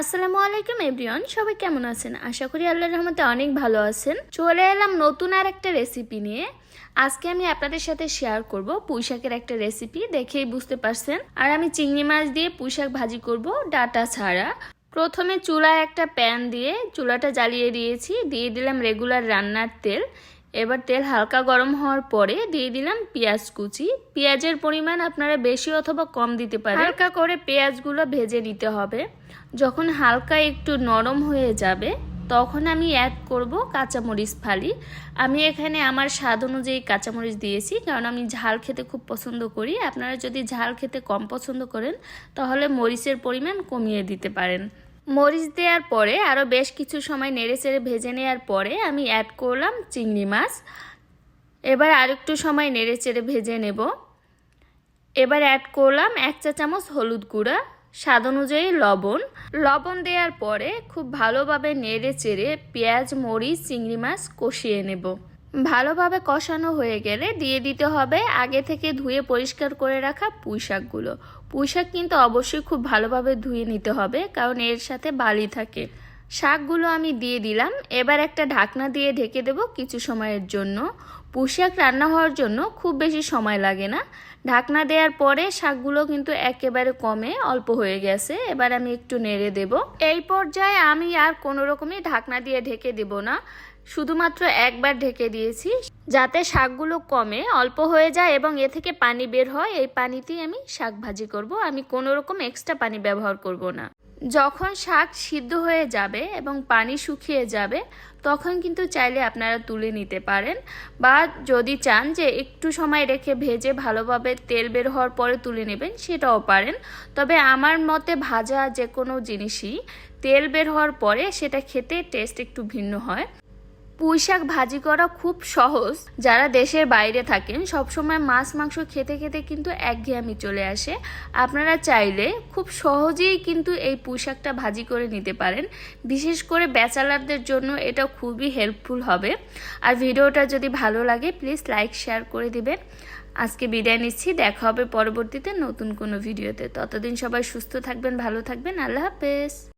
আসসালামু আলাইকুম, এভরিওয়ান। সবাই কেমন আছেন? আশা করি আল্লাহর রহমতে অনেক ভালো আছেন। চলে এলাম নতুন আর একটা রেসিপি নিয়ে। আজকে আমি আপনাদের সাথে শেয়ার করব পুঁইশাকের একটা রেসিপি দেখেই বুঝতে পারছেন। আর আমি চিংড়ি মাছ দিয়ে পুঁইশাক ভাজি করব ডাটা ছাড়া। প্রথমে চুলায় একটা প্যান দিয়ে চুলাটা জ্বালিয়ে দিয়েছি। দিয়ে দিলাম রেগুলার রান্নার তেল। এবার তেল হালকা গরম হওয়ার পরে দিয়ে দিলাম পেঁয়াজ কুচি। পেঁয়াজের পরিমাণ আপনারা বেশি অথবা কম দিতে পারেন। হালকা করে পেঁয়াজগুলো ভেজে নিতে হবে। যখন হালকা একটু নরম হয়ে যাবে, তখন আমি অ্যাড করব কাঁচামরিচ ফালি। আমি এখানে আমার স্বাদ অনুযায়ী কাঁচামরিচ দিয়েছি, কারণ আমি ঝাল খেতে খুব পছন্দ করি। আপনারা যদি ঝাল খেতে কম পছন্দ করেন, তাহলে মরিচের পরিমাণ কমিয়ে দিতে পারেন। মরিচ দেওয়ার পরে আরও বেশ কিছু সময় নেড়ে চেড়ে ভেজে নেওয়ার পরে আমি অ্যাড করলাম চিংড়ি মাছ। এবার আরেকটু সময় নেড়ে চেড়ে ভেজে নেব। এবার অ্যাড করলাম এক চা চামচ হলুদ গুঁড়া, স্বাদ অনুযায়ী লবণ। লবণ দেওয়ার পরে খুব ভালোভাবে নেড়ে চেড়ে পেঁয়াজ, মরিচ, চিংড়ি মাছ কষিয়ে নেব। ভালোভাবে কষানো হয়ে গেলে দিয়ে দিতে হবে আগে থেকে ধুয়ে পরিষ্কার করে রাখা পুঁই শাকগুলো পুঁই শাক কিন্তু অবশ্যই খুব ভালোভাবে ধুয়ে নিতে হবে, কারণ এর সাথে বালি থাকে। শাকগুলো আমি দিয়ে দিলাম, এবার একটা ঢাকনা দিয়ে ঢেকে দেব কিছু সময়ের জন্য। পুঁশাক রান্না হওয়ার জন্য খুব বেশি সময় লাগে না। ঢাকনা দেওয়ার পরে শাকগুলো কিন্তু একেবারে কমে, অল্প হয়ে গেছে, এবার আমি একটু নেড়ে দেব। এই পর্যায়ে আমি আর কোনো রকমই ঢাকনা দিয়ে ঢেকে দেব না। শুধুমাত্র একবার ঢেকে দিয়েছি। যাতে শাকগুলো কমে, অল্প হয়ে যায় এবং এ থেকে পানি বের হয়, এই পানিতেই আমি শাক ভাজি করব। আমি কোনো রকম এক্সট্রা পানি ব্যবহার করব না। যখন শাক সিদ্ধ হয়ে যাবে এবং পানি শুকিয়ে যাবে, তখন কিন্তু চাইলে আপনারা তুলে নিতে পারেন বা যদি চান যে একটু সময় রেখে ভেজে ভালোভাবে তেল বের হওয়ার পরে তুলে নেবেন, সেটাও পারেন। তবে আমার মতে ভাজা যে কোনো জিনিসই, তেল বের হওয়ার পরে সেটা খেতে টেস্ট একটু ভিন্ন হয়। পুঁই শাক ভাজি করা খুব সহজ। যারা দেশের বাইরে থাকেন, সবসময় মাছ, মাংস খেতে খেতে কিন্তু একঘেয়ামি চলে আসে। আপনারা চাইলে খুব সহজেই কিন্তু এই পুঁই শাকটা ভাজি করে নিতে পারেন। বিশেষ করে ব্যাচেলারদের জন্য এটা খুবই হেল্পফুল হবে। আর ভিডিওটা যদি ভালো লাগে, প্লিজ লাইক, শেয়ার করে দিবেন। আজকে বিদায় নিচ্ছি। দেখা হবে পরবর্তীতে নতুন কোনো ভিডিওতে। ততদিন সবাই সুস্থ থাকবেন, ভালো থাকবেন। আল্লাহ হাফেজ।